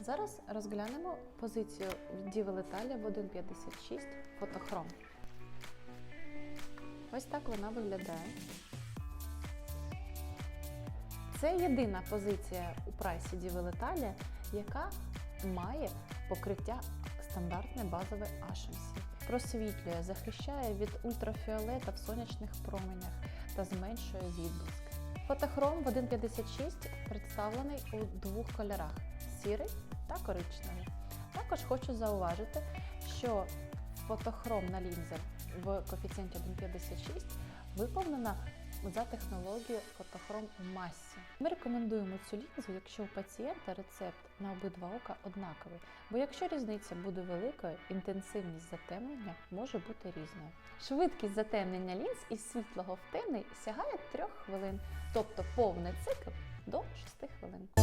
Зараз розглянемо позицію від Діви Леталі в 1.56 фотохром. Ось так вона виглядає. Це єдина позиція у прайсі Діви Леталі, яка має покриття стандартне базове Ашемсі. Просвітлює, захищає від ультрафіолета в сонячних променях та зменшує відблиск. Фотохром в 1.56 представлений у двох кольорах сірий та коричневий. Також хочу зауважити, що фотохром на лінзах в коефіцієнті 1.56 виповнена за технологією фотохром у масі. Ми рекомендуємо цю лінзу, якщо у пацієнта рецепт на обидва ока однаковий, бо якщо різниця буде великою, інтенсивність затемнення може бути різною. Швидкість затемнення лінз із світлого в темний сягає 3 хвилин, тобто повний цикл до 6 хвилин.